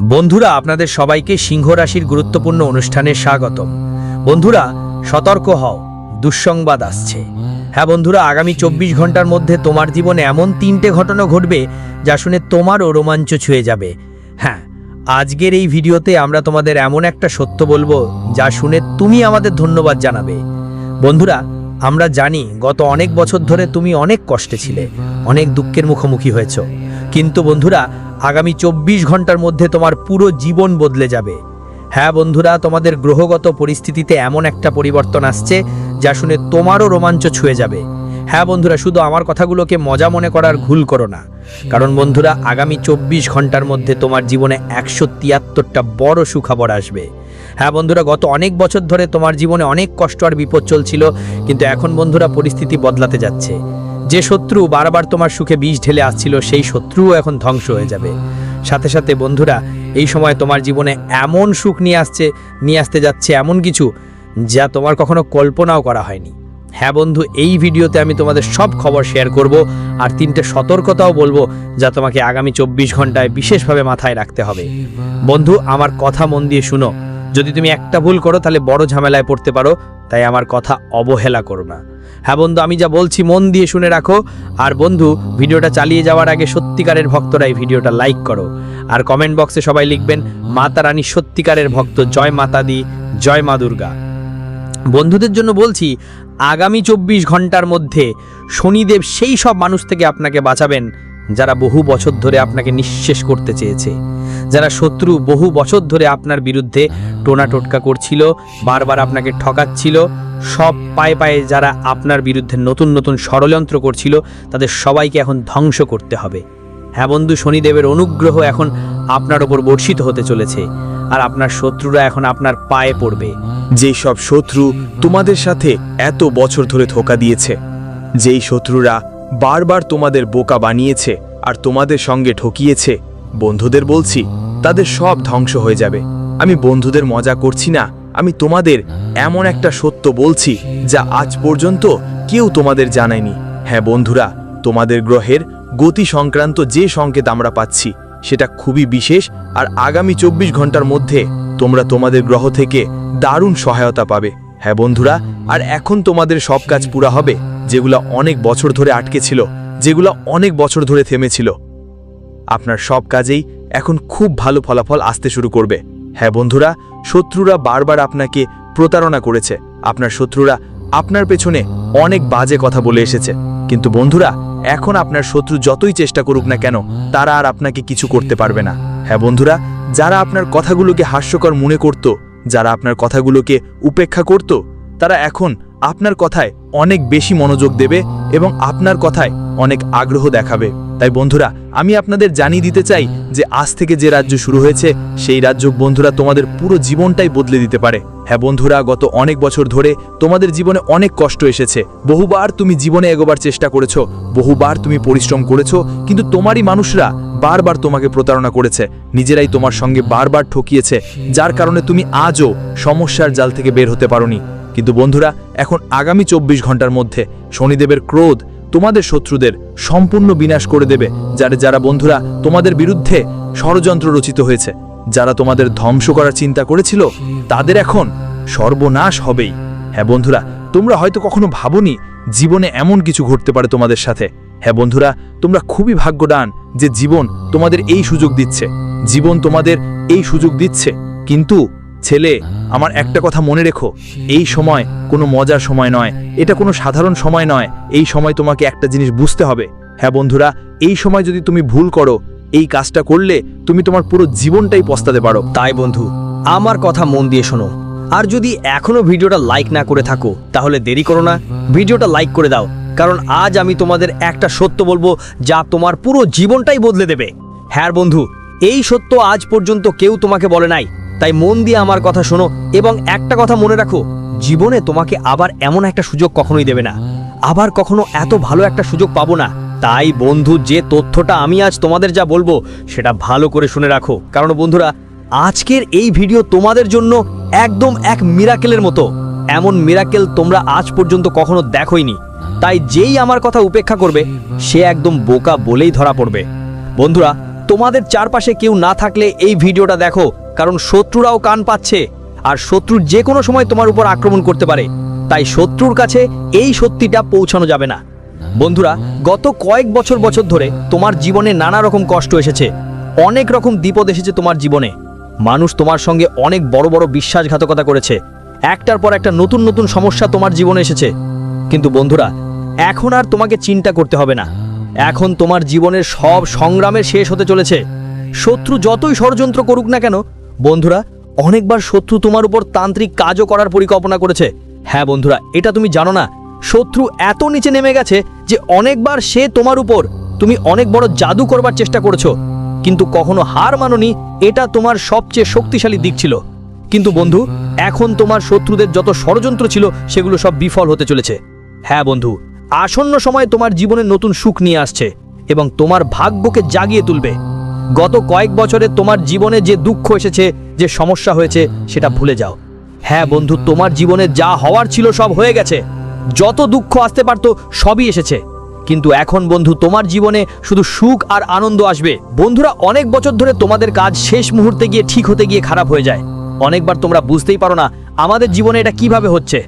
বন্ধুরা, আপনাদের সবাইকে সিংহ রাশির গুরুত্বপূর্ণ অনুষ্ঠানে স্বাগতম। বন্ধুরা, সতর্ক হও, দুঃসংবাদ আসছে। হ্যাঁ বন্ধুরা, আগামী চব্বিশ ঘণ্টার মধ্যে তোমার জীবনে এমন তিনটে ঘটনা ঘটবে যা শুনে তোমারও রোমাঞ্চ ছুঁয়ে যাবে। হ্যাঁ আজকের এই ভিডিওতে আমরা তোমাদের এমন একটা সত্য বলব যা শুনে তুমি আমাদের ধন্যবাদ জানাবে। বন্ধুরা, আমরা জানি গত অনেক বছর ধরে তুমি অনেক কষ্টে ছিলে, অনেক দুঃখের মুখোমুখি হয়েছ। কিন্তু বন্ধুরা, আগামী চব্বিশ ঘণ্টার মধ্যে তোমার পুরো জীবন বদলে যাবে। হ্যাঁ বন্ধুরা, তোমাদের গ্রহগত পরিস্থিতিতে এমন একটা পরিবর্তন আসছে, যা শুনে তোমারও রোমাঞ্চ ছুঁয়ে যাবে। হ্যাঁ বন্ধুরা, শুধু আমার কথাগুলোকে মজা মনে করার ভুল করো না। কারণ বন্ধুরা, আগামী চব্বিশ ঘণ্টার মধ্যে তোমার জীবনে একশো তিয়াত্তরটা বড় সুখবর আসবে। হ্যাঁ বন্ধুরা, গত অনেক বছর ধরে তোমার জীবনে অনেক কষ্ট আর বিপদ চলছিল, কিন্তু এখন বন্ধুরা পরিস্থিতি বদলাতে যাচ্ছে। যে শত্রু বারবার তোমার সুখে বিষ ঢেলে আসছিল, সেই শত্রুও এখন ধ্বংস হয়ে যাবে। সাথে সাথে বন্ধুরা, এই সময় তোমার জীবনে এমন সুখ নিয়ে আসছে, নিয়ে আসতে যাচ্ছে এমন কিছু যা তোমার কখনো কল্পনাও করা হয়নি। হ্যাঁ বন্ধু, এই ভিডিওতে আমি তোমাদের সব খবর শেয়ার করব আর তিনটে সতর্কতাও বলব যা তোমাকে আগামী চব্বিশ ঘন্টায় বিশেষভাবে মাথায় রাখতে হবে। বন্ধু, আমার কথা মন দিয়ে শুনো। যদি তুমি একটা ভুল করো, তাহলে বড় ঝামেলায় পড়তে পারো। তাই আমার কথা অবহেলা করো না। হ্যাঁ বন্ধু, আমি যা বলছি মন দিয়ে শুনে রাখো। আর বন্ধু, ভিডিওটা চালিয়ে যাওয়ার আগে সত্যিকারের ভক্তরা এই ভিডিওটা লাইক করো। আর কমেন্ট বক্সে সবাই লিখবেন মাতা রানী সত্যিকারের ভক্ত, জয় মাতা দি জয় মা দুর্গা। বন্ধুদের জন্য বলছি, আগামী চব্বিশ ঘণ্টার মধ্যে শনিদেব সেই সব মানুষ থেকে আপনাকে বাঁচাবেন। যারা বহু বছর ধরে আপনাকে নিঃশেষ করতে চেয়েছে, যারা শত্রু বহু বছর ধরে আপনার বিরুদ্ধে টোনা টোটকা করছিল, বারবার আপনাকে ঠকাচ্ছিল, সব পায়ে পায়ে যারা আপনার বিরুদ্ধে নতুন নতুন ষড়যন্ত্র করছিল, তাদের সবাইকে এখন ধ্বংস করতে হবে। হ্যাঁ বন্ধু, শনিদেবের অনুগ্রহ এখন আপনার ওপর বর্ষিত হতে চলেছে, আর আপনার শত্রুরা এখন আপনার পায়ে পড়বে। যেই সব শত্রু তোমাদের সাথে এত বছর ধরে ধোকা দিয়েছে, যেই শত্রুরা বারবার তোমাদের বোকা বানিয়েছে আর তোমাদের সঙ্গে ঠকিয়েছে। বন্ধুদের বলছি, তাদের সব ধ্বংস হয়ে যাবে। আমি বন্ধুদের মজা করছি না। আমি তোমাদের এমন একটা সত্য বলছি, যা আজ পর্যন্ত কেউ তোমাদের জানায়নি। হ্যাঁ বন্ধুরা, তোমাদের গ্রহের গতি সংক্রান্ত যে সংকেত আমরা পাচ্ছি, সেটা খুবই বিশেষ আর আগামী চব্বিশ ঘণ্টার মধ্যে তোমরা তোমাদের গ্রহ থেকে দারুণ সহায়তা পাবে। হ্যাঁ বন্ধুরা, আর এখন তোমাদের সব কাজ পুরা হবে। যেগুলো অনেক বছর ধরে আটকে ছিল, যেগুলো অনেক বছর ধরে থেমেছিল আপনার সব কাজেই এখন খুব ভালো ফলাফল আসতে শুরু করবে। হ্যাঁ বন্ধুরা, শত্রুরা বারবার আপনাকে প্রতারণা করেছে। আপনার শত্রুরা আপনার পেছনে অনেক বাজে কথা বলে এসেছে। কিন্তু বন্ধুরা, এখন আপনার শত্রু যতই চেষ্টা করুক না কেন, তারা আর আপনাকে কিছু করতে পারবে না। হ্যাঁ বন্ধুরা, যারা আপনার কথাগুলোকে হাস্যকর মনে করত, যারা আপনার কথাগুলোকে উপেক্ষা করত, তারা এখন আপনার কথায় অনেক বেশি মনোযোগ দেবে এবং আপনার কথায় অনেক আগ্রহ দেখাবে। তাই বন্ধুরা, আমি আপনাদের জানিয়ে দিতে চাই যে আজ থেকে যে রাজ্য শুরু হয়েছে, সেই রাজ্য বন্ধুরা তোমাদের পুরো জীবনটাই বদলে দিতে পারে। হ্যাঁ বন্ধুরা, গত অনেক বছর ধরে তোমাদের জীবনে অনেক কষ্ট এসেছে। বহুবার তুমি জীবনে এগোবার চেষ্টা করেছ, বহুবার তুমি পরিশ্রম করেছ, কিন্তু তোমারই মানুষরা বারবার তোমাকে প্রতারণা করেছে। নিজেরাই তোমার সঙ্গে বারবার ঠকিয়েছে, যার কারণে তুমি আজও সমস্যার জাল থেকে বের হতে পারোনি। কিন্তু বন্ধুরা, এখন আগামী চব্বিশ ঘণ্টার মধ্যে শনিদেবের ক্রোধ তোমাদের শত্রুদের সম্পূর্ণ বিনাশ করে দেবে, যারা যারা বন্ধুরা তোমাদের বিরুদ্ধে ষড়যন্ত্র রচিত হয়েছে, যারা তোমাদের ধ্বংস করার চিন্তা করেছিল, তাদের এখন সর্বনাশ হবেই। হ্যাঁ বন্ধুরা, তোমরা হয়তো কখনো ভাবনি জীবনে এমন কিছু ঘটতে পারে তোমাদের সাথে। হ্যাঁ বন্ধুরা, তোমরা খুবই ভাগ্যবান যে জীবন তোমাদের এই সুযোগ দিচ্ছে। জীবন তোমাদের এই সুযোগ দিচ্ছে। কিন্তু ছেলে, আমার একটা কথা মনে রেখো। এই সময় কোনো মজার সময় নয়। এটা কোনো সাধারণ সময় নয়। এই সময় তোমাকে একটা জিনিস বুঝতে হবে। হ্যাঁ বন্ধুরা, এই সময় যদি তুমি ভুল করো, এই কাজটা করলে তুমি তোমার পুরো জীবনটাই পস্তাতে পারো। তাই বন্ধু, আমার কথা মন দিয়ে শোনো। আর যদি এখনও ভিডিওটা লাইক না করে থাকো, তাহলে দেরি করো না। ভিডিওটা লাইক করে দাও। কারণ আজ আমি তোমাদের একটা সত্য বলব, যা তোমার পুরো জীবনটাই বদলে দেবে। হ্যাঁ বন্ধু, এই সত্য আজ পর্যন্ত কেউ তোমাকে বলে নাই। তাই মন দিয়ে আমার কথা শোনো এবং একটা কথা মনে রাখো, জীবনে তোমাকে আবার এমন একটা সুযোগ কখনোই দেবে না। আবার কখনো এত ভালো একটা সুযোগ পাবো না। তাই বন্ধু, যে তথ্যটা আমি আজ তোমাদের যা বলব, সেটা ভালো করে শুনে রাখো। কারণ বন্ধুরা, আজকের এই ভিডিও তোমাদের জন্য একদম এক মিরাকেলের মতো। এমন মিরাকেল তোমরা আজ পর্যন্ত কখনো দেখোইনি। তাই যেই আমার কথা উপেক্ষা করবে, সে একদম বোকা বলেই ধরা পড়বে। বন্ধুরা, তোমাদের চারপাশে কেউ না থাকলে এই ভিডিওটা দেখো। কারণ শত্রুরাও কান পাচ্ছে। আর শত্রুর যে কোনো সময় তোমার উপর আক্রমণ করতে পারে। তাই শত্রুর কাছে এই সত্যিটা পৌঁছানো যাবে না। বন্ধুরা, গত কয়েক বছর বছর ধরে তোমার জীবনে নানা রকম কষ্ট এসেছে। অনেক রকম বিপদ এসেছে তোমার জীবনে। মানুষ তোমার সঙ্গে অনেক বড় বড় বিশ্বাসঘাতকতা করেছে। একটার পর একটা নতুন নতুন সমস্যা তোমার জীবনে এসেছে। কিন্তু বন্ধুরা, এখন আর তোমাকে চিন্তা করতে হবে না। এখন তোমার জীবনের সব সংগ্রামের শেষ হতে চলেছে। শত্রু যতই ষড়যন্ত্র করুক না কেন বন্ধুরা, অনেকবার শত্রু তোমার উপর তান্ত্রিক কাজও করার পরিকল্পনা করেছে। হ্যাঁ বন্ধুরা, এটা তুমি জানো না। শত্রু এত নিচে নেমে গেছে যে অনেকবার সে তোমার উপর তুমি অনেক বড় জাদু করবার চেষ্টা করেছ। কিন্তু কখনো হার মাননি, এটা তোমার সবচেয়ে শক্তিশালী দিক ছিল। কিন্তু বন্ধু, এখন তোমার শত্রুদের যত ষড়যন্ত্র ছিল, সেগুলো সব বিফল হতে চলেছে। হ্যাঁ বন্ধু, আসন্ন সময় তোমার জীবনে নতুন সুখ নিয়ে আসছে এবং তোমার ভাগ্যকে জাগিয়ে তুলবে। গত কয়েক বছরে তোমার জীবনে যে দুঃখ এসেছে, যে সমস্যা হয়েছে, সেটা ভুলে যাও। হ্যাঁ বন্ধু, তোমার জীবনে যা হওয়ার ছিল সব হয়ে গেছে। যত দুঃখ আসতে পারতো, সবই এসেছে। কিন্তু এখন বন্ধু, তোমার জীবনে শুধু সুখ আর আনন্দ আসবে। বন্ধুরা, অনেক বছর ধরে তোমাদের কাজ শেষ মুহূর্তে গিয়ে ঠিক হতে গিয়ে খারাপ হয়ে যায়। অনেকবার তোমরা বুঝতেই পারো না, আমাদের জীবনে এটা কীভাবে হচ্ছে।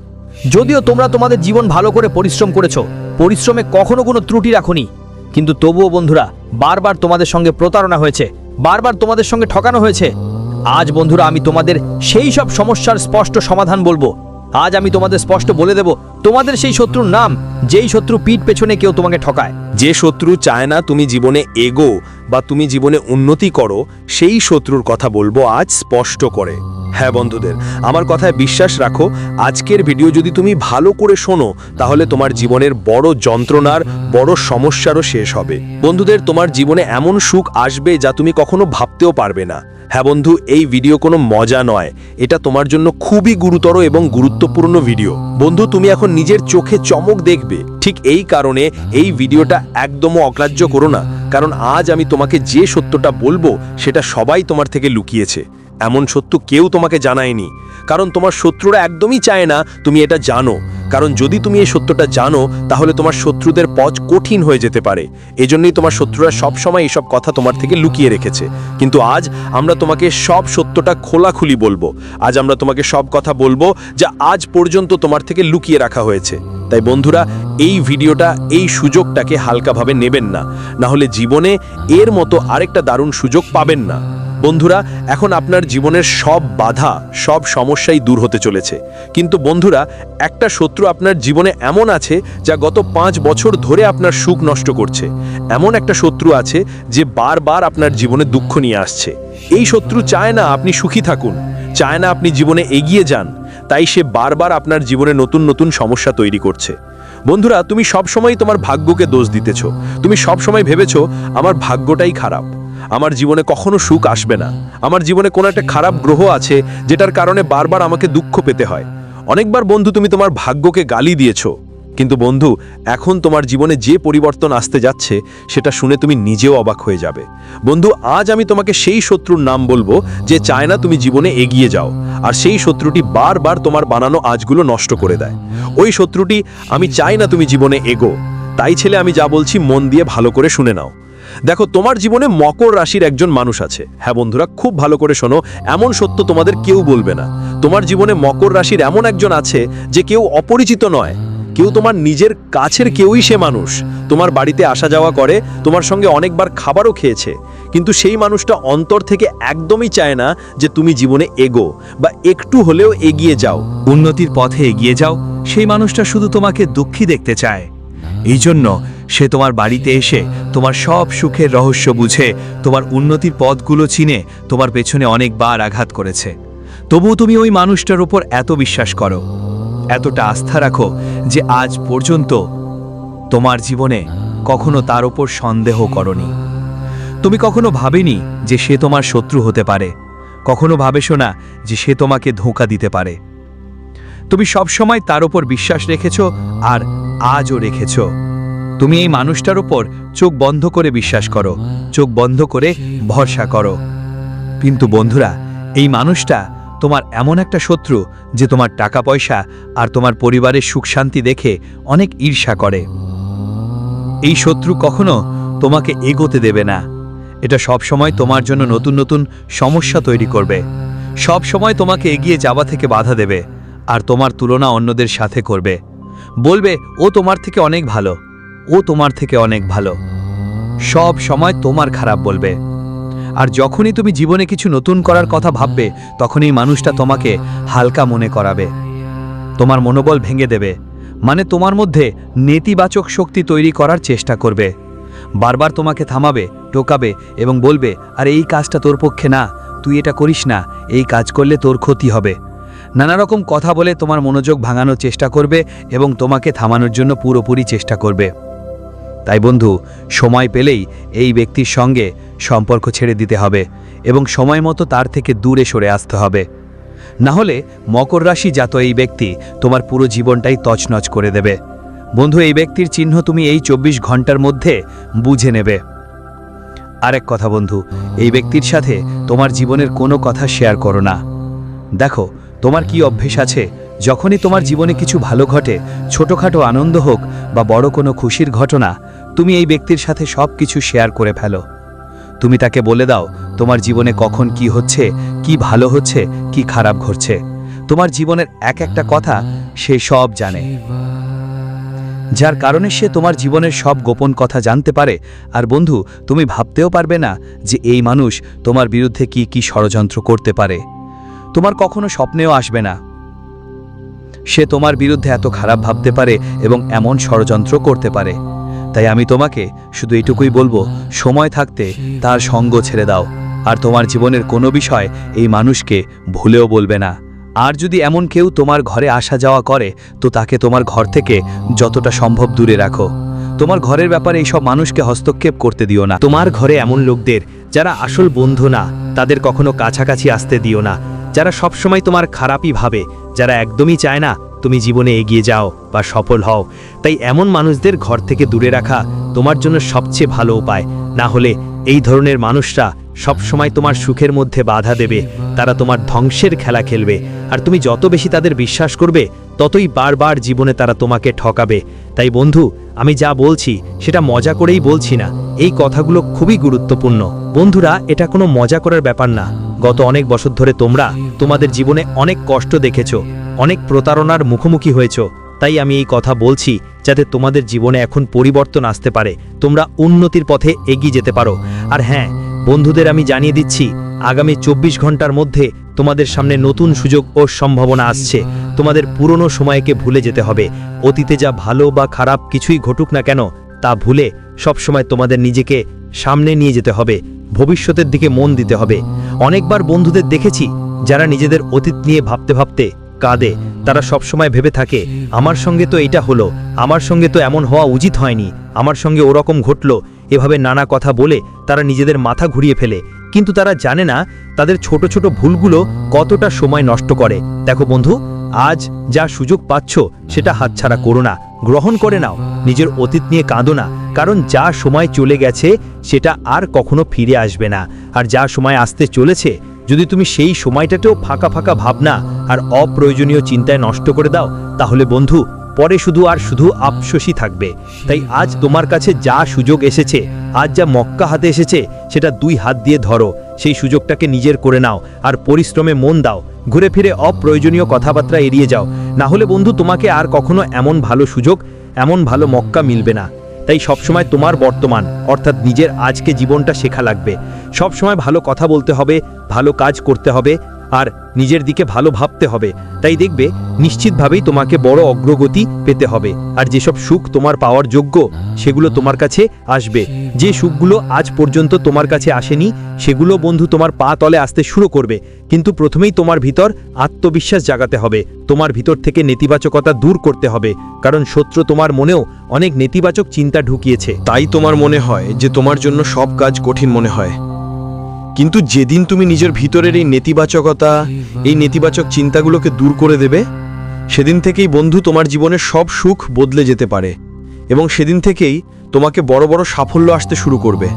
যদিও তোমরা তোমাদের জীবন ভালো করে পরিশ্রম করেছ, পরিশ্রমে কখনো কোনো ত্রুটি রাখোনি। কিন্তু তবুও বন্ধুরা, বারবার তোমাদের সঙ্গে প্রতারণা হয়েছে, বারবার তোমাদের সঙ্গে ঠকানো হয়েছে। আজ বন্ধুরা, আমি তোমাদের সেই সব সমস্যার স্পষ্ট সমাধান বলব। আজ আমি তোমাদের স্পষ্ট বলে দেব, তোমাদের সেই শত্রুর নাম, যেই শত্রু পিঠ পেছনে কেউ তোমাকে ঠকায়। যে শত্রু চায় না তুমি জীবনে এগো বা তুমি জীবনে উন্নতি করো, সেই শত্রুর কথা বলব আজ স্পষ্ট করে। হ্যাঁ বন্ধুদের, আমার কথায় বিশ্বাস রাখো, আজকের ভিডিও যদি তুমি ভালো করে শোনো, তাহলে তোমার জীবনের বড় যন্ত্রণার, বড় সমস্যারও শেষ হবে। বন্ধুদের, তোমার জীবনে এমন সুখ আসবে যা তুমি কখনো ভাবতেও পারবে না। হ্যাঁ বন্ধু, এই ভিডিও কোনো মজা নয়। এটা তোমার জন্য খুবই গুরুতর এবং গুরুত্বপূর্ণ ভিডিও। বন্ধু, তুমি এখন নিজের চোখে চমক দেখবে। ঠিক এই কারণে এই ভিডিওটা একদমও অগ্রাহ্য করো না। কারণ আজ আমি তোমাকে যে সত্যটা বলব, সেটা সবাই তোমার থেকে লুকিয়েছে। এমন সত্য কেউ তোমাকে জানায়নি। কারণ তোমার শত্রুরা একদমই চায় না তুমি এটা জানো। কারণ যদি তুমি এই সত্যটা জানো, তাহলে তোমার শত্রুদের পথ কঠিন হয়ে যেতে পারে। এজন্যই তোমার শত্রুরা সবসময় এসব কথা তোমার থেকে লুকিয়ে রেখেছে। কিন্তু আজ আমরা তোমাকে সব সত্যটা খোলাখুলি বলব। আজ আমরা তোমাকে সব কথা বলব যা আজ পর্যন্ত তোমার থেকে লুকিয়ে রাখা হয়েছে। তাই বন্ধুরা, এই ভিডিওটা, এই সুযোগটাকে হালকাভাবে নেবেন না। না হলে জীবনে এর মতো আরেকটা দারুণ সুযোগ পাবেন না। বন্ধুরা, এখন আপনার জীবনের সব বাধা, সব সমস্যাই দূর হতে চলেছে। কিন্তু বন্ধুরা, একটা শত্রু আপনার জীবনে এমন আছে যা গত পাঁচ বছর ধরে আপনার সুখ নষ্ট করছে। এমন একটা শত্রু আছে যে বারবার আপনার জীবনে দুঃখ নিয়ে আসছে। এই শত্রু চায় না আপনি সুখী থাকুন, চায় না আপনি জীবনে এগিয়ে যান, তাই সে বারবার আপনার জীবনে নতুন নতুন সমস্যা তৈরি করছে। বন্ধুরা, তুমি সবসময় তোমার ভাগ্যকে দোষ দিতেছ। তুমি সবসময় ভেবেছ, আমার ভাগ্যটাই খারাপ। আমার জীবনে কখনো সুখ আসবে না। আমার জীবনে কোনো একটা খারাপ গ্রহ আছে, যেটার কারণে বারবার আমাকে দুঃখ পেতে হয়। অনেকবার বন্ধু তুমি তোমার ভাগ্যকে গালি দিয়েছ, কিন্তু বন্ধু, এখন তোমার জীবনে যে পরিবর্তন আসতে যাচ্ছে, সেটা শুনে তুমি নিজেও অবাক হয়ে যাবে। বন্ধু, আজ আমি তোমাকে সেই শত্রুর নাম বলব, যে চায় না তুমি জীবনে এগিয়ে যাও, আর সেই শত্রুটি বারবার তোমার বানানো আজগুলো নষ্ট করে দেয়। ওই শত্রুটি, আমি চাই না তুমি জীবনে এগো। তাই ছেলে, আমি যা বলছি মন দিয়ে ভালো করে শুনে নাও। দেখো, তোমার জীবনে মকর রাশির একজন মানুষ আছে। হ্যাঁ বন্ধুরা, খুব ভালো করে শোনো, এমন সত্য তোমাদের কেউ বলবে না। তোমার জীবনে মকর রাশির এমন একজন আছে যে কেউ অপরিচিত নয়। কেউ তোমার নিজের কাছের কেউই সে মানুষ। তোমার বাড়িতে আসা যাওয়া করে, তোমার সঙ্গে অনেকবার খাবারও খেয়েছে। কিন্তু সেই মানুষটা অন্তর থেকে একদমই চায় না যে তুমি জীবনে এগো বা একটু হলেও এগিয়ে যাও। উন্নতির পথে এগিয়ে যাও। সেই মানুষটা শুধু তোমাকে দুঃখী দেখতে চায়। এই জন্য সে তোমার বাড়িতে এসে তোমার সব সুখের রহস্য বুঝে, তোমার উন্নতির পথগুলো চিনে, তোমার পেছনে অনেকবার আঘাত করেছে। তবুও তুমি ওই মানুষটার ওপর এত বিশ্বাস করো, এতটা আস্থা রাখো যে আজ পর্যন্ত তোমার জীবনে কখনো তার ওপর সন্দেহ করনি। তুমি কখনো ভাবেনি যে সে তোমার শত্রু হতে পারে, কখনো ভাবেশো না যে সে তোমাকে ধোঁকা দিতে পারে। তুমি সবসময় তার ওপর বিশ্বাস রেখেছ আর আজও রেখেছ। তুমি এই মানুষটার ওপর চোখ বন্ধ করে বিশ্বাস করো, চোখ বন্ধ করে ভরসা করো। কিন্তু বন্ধুরা, এই মানুষটা তোমার এমন একটা শত্রু যে তোমার টাকা পয়সা আর তোমার পরিবারের সুখ শান্তি দেখে অনেক ঈর্ষা করে। এই শত্রু কখনো তোমাকে এগোতে দেবে না। এটা সব সময় তোমার জন্য নতুন নতুন সমস্যা তৈরি করবে। সব সময় তোমাকে এগিয়ে যাওয়া থেকে বাধা দেবে আর তোমার তুলনা অন্যদের সাথে করবে। বলবে, ও তোমার থেকে অনেক ভালো। ও তোমার থেকে অনেক ভালো। সব সময় তোমার খারাপ বলবে। আর যখনই তুমি জীবনে কিছু নতুন করার কথা ভাববে, তখনই মানুষটা তোমাকে হালকা মনে করাবে। তোমার মনোবল ভেঙে দেবে। মানে তোমার মধ্যে নেতিবাচক শক্তি তৈরি করার চেষ্টা করবে। বারবার তোমাকে থামাবে, টোকাবে এবং বলবে, আর, এই কাজটা তোর পক্ষে না। তুই এটা করিস না। এই কাজ করলে তোর ক্ষতি হবে। নানা রকম কথা বলে তোমার মনোযোগ ভাঙানোর চেষ্টা করবে এবং তোমাকে থামানোর জন্য পুরোপুরি চেষ্টা করবে। তাই বন্ধু, সময় পেলেই এই ব্যক্তির সঙ্গে সম্পর্ক ছেড়ে দিতে হবে এবং সময় মতো তার থেকে দূরে সরে আসতে হবে। না হলে মকর রাশি জাত এই ব্যক্তি তোমার পুরো জীবনটাই তছনছ করে দেবে। বন্ধু, এই ব্যক্তির চিহ্ন তুমি এই চব্বিশ ঘণ্টার মধ্যে বুঝে নেবে। আরেক কথা বন্ধু, এই ব্যক্তির সাথে তোমার জীবনের কোনো কথা শেয়ার করো না। দেখো তোমার কি অভ্যেস আছে? যখনই তোমার জীবনে কিছু ভালো ঘটে, ছোটোখাটো আনন্দ হোক বা বড় কোনো খুশির ঘটনা, তুমি এই ব্যক্তির সাথে সব কিছু শেয়ার করে ফেলো। তুমি তাকে বলে দাও, তোমার জীবনে কখন কি হচ্ছে, কি ভালো হচ্ছে, কি খারাপ ঘটছে। তোমার জীবনের এক একটা কথা সে সব জানে। যার কারণে সে তোমার জীবনের সব গোপন কথা জানতে পারে। আর বন্ধু, তুমি ভাবতেও পারবে না যে এই মানুষ তোমার বিরুদ্ধে কি কি ষড়যন্ত্র করতে পারে। তোমার কখনো স্বপ্নেও আসবে না। সে তোমার বিরুদ্ধে এত খারাপ ভাবতে পারে এবং এমন ষড়যন্ত্র করতে পারে। তাই আমি তোমাকে শুধু এটুকুই বলব, সময় থাকতে তার সঙ্গ ছেড়ে দাও। আর তোমার জীবনের কোনো বিষয় এই মানুষকে ভুলেও বলবে না। আর যদি এমন কেউ তোমার ঘরে আসা যাওয়া করে, তো তাকে তোমার ঘর থেকে যতটা সম্ভব দূরে রাখো। তোমার ঘরের ব্যাপারে এইসব মানুষকে হস্তক্ষেপ করতে দিও না। তোমার ঘরে এমন লোকদের, যারা আসল বন্ধু না, তাদের কখনো কাছাকাছি আসতে দিও না। যারা সবসময় তোমার খারাপই ভাবে, যারা একদমই চায় না, তুমি জীবনে এগিয়ে যাও বা সফল হও। তাই এমন মানুষদের ঘর থেকে দূরে রাখা তোমার জন্য সবচেয়ে ভালো উপায়। না হলে এই ধরনের মানুষরা সবসময় তোমার সুখের মধ্যে বাধা দেবে, তারা তোমার ধ্বংসের খেলা খেলবে। আর তুমি যত বেশি তাদের বিশ্বাস করবে, ততই বারবার জীবনে তারা তোমাকে ঠকাবে। তাই বন্ধু, আমি যা বলছি, সেটা মজা করেই বলছি না। এই কথাগুলো খুবই গুরুত্বপূর্ণ। বন্ধুরা, এটা কোনো মজা করার ব্যাপার না। গত অনেক বছর ধরে তোমরা তোমাদের জীবনে অনেক কষ্ট দেখেছ, অনেক প্রতারণার মুখোমুখি হয়েছো, তাই আমি এই কথা বলছি যাতে তোমাদের জীবনে এখন পরিবর্তন আসতে পারে, তোমরা উন্নতির পথে এগিয়ে যেতে পারো। আর হ্যাঁ বন্ধুদের আমি জানিয়ে দিচ্ছি, আগামী চব্বিশ ঘণ্টার মধ্যে তোমাদের সামনে নতুন সুযোগ ও সম্ভাবনা আসছে, তোমাদের পুরনো সময়কে ভুলে যেতে হবে, অতীতে যা ভালো বা খারাপ কিছুই ঘটুক না কেন, তা ভুলে সবসময় তোমাদের নিজেকে সামনে নিয়ে যেতে হবে। ভবিষ্যতের দিকে মন দিতে হবে। অনেকবার বন্ধুদের দেখেছি যারা নিজেদের অতীত নিয়ে ভাবতে ভাবতে কাঁদে। তারা সবসময় ভেবে থাকে, আমার সঙ্গে তো এটা হলো, আমার সঙ্গে তো এমন হওয়া উচিত হয়নি, আমার সঙ্গে ওরকম ঘটলো। এভাবে নানা কথা বলে তারা নিজেদের মাথা ঘুরিয়ে ফেলে। কিন্তু তারা জানে না তাদের ছোট ছোট ভুলগুলো কতটা সময় নষ্ট করে। দেখো বন্ধু আজ যা সুযোগ পাচ্ছ, সেটা হাতছাড়া করো না। গ্রহণ করে নাও। নিজের অতীত নিয়ে কাঁদো না। কারণ যা সময় চলে গেছে, সেটা আর কখনো ফিরে আসবে না। আর যা সময় আসতে চলেছে, যদি তুমি সেই সময়টাতেও ফাঁকা ফাঁকা ভাবনা আর অপ্রয়োজনীয় চিন্তায় নষ্ট করে দাও, তাহলে বন্ধু, পরে শুধু আর শুধু আফসোসই থাকবে। তাই আজ তোমার কাছে যা সুযোগ এসেছে, আজ যা মক্কা হাতে এসেছে, সেটা দুই হাত দিয়ে ধরো। সেই সুযোগটাকে নিজের করে নাও। আর পরিশ্রমে মন দাও। ঘুরে ফিরে অপ্রয়োজনীয় কথাবার্তা এড়িয়ে যাও। না হলে বন্ধু, তোমাকে আর কখনো এমন ভালো সুযোগ, এমন ভালো মক্কা মিলবে না। তাই সবসময় তোমার বর্তমান, অর্থাৎ নিজের আজকে জীবনটা শেখা লাগবে। সবসময় ভালো কথা বলতে হবে, ভালো কাজ করতে হবে আর নিজের দিকে ভালো ভাবতে হবে। তাই দেখবে, নিশ্চিতভাবেই তোমাকে বড় অগ্রগতি পেতে হবে। আর যেসব সুখ তোমার পাওয়ার যোগ্য, সেগুলো তোমার কাছে আসবে। যে সুখগুলো আজ পর্যন্ত তোমার কাছে আসেনি, সেগুলো বন্ধু তোমার পা তলে আসতে শুরু করবে। কিন্তু প্রথমেই তোমার ভিতর আত্মবিশ্বাস জাগাতে হবে। তোমার ভিতর থেকে নেতিবাচকতা দূর করতে হবে। কারণ শত্রু তোমার মনেও অনেক নেতিবাচক চিন্তা ঢুকিয়েছে। তাই তোমার মনে হয় যে তোমার জন্য সব কাজ কঠিন মনে হয়। কিন্তু যেদিন তুমি নিজের ভিতরের এই নেতিবাচকতা, এই নেতিবাচক চিন্তাগুলোকে দূর করে দেবে, সেদিন থেকেই বন্ধু তোমার জীবনের সব সুখ বদলে যেতে পারে এবং সেদিন থেকেই তোমাকে বড় বড় সাফল্য আসতে শুরু করবে।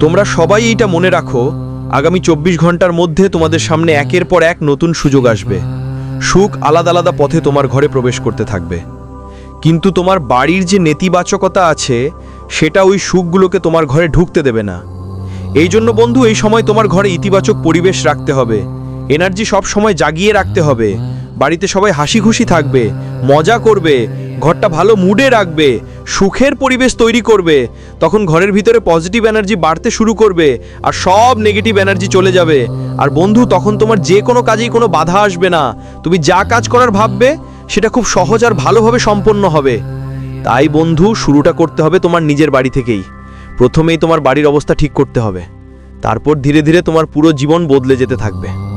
তোমরা সবাই এইটা মনে রাখো, আগামী চব্বিশ ঘণ্টার মধ্যে তোমাদের সামনে একের পর এক নতুন সুযোগ আসবে। সুখ আলাদা আলাদা পথে তোমার ঘরে প্রবেশ করতে থাকবে। কিন্তু তোমার বাড়ির যে নেতিবাচকতা আছে, সেটা ওই সুখগুলোকে তোমার ঘরে ঢুকতে দেবে না। এই জন্য বন্ধু, এই সময় তোমার ঘরে ইতিবাচক পরিবেশ রাখতে হবে। এনার্জি সব সময় জাগিয়ে রাখতে হবে। বাড়িতে সবাই হাসি খুশি থাকবে, মজা করবে, ঘরটা ভালো মুডে রাখবে, সুখের পরিবেশ তৈরি করবে। তখন ঘরের ভিতরে পজিটিভ এনার্জি বাড়তে শুরু করবে আর সব নেগেটিভ এনার্জি চলে যাবে। আর বন্ধু, তখন তোমার যে কোনো কাজেই কোনো বাধা আসবে না। তুমি যা কাজ করার ভাববে, সেটা খুব সহজ আর ভালোভাবে সম্পন্ন হবে। তাই বন্ধু, শুরুটা করতে হবে তোমার নিজের বাড়ি থেকেই। প্রথমেই তোমার বাড়ির অবস্থা ঠিক করতে হবে। তারপর ধীরে ধীরে তোমার পুরো জীবন বদলে যেতে থাকবে।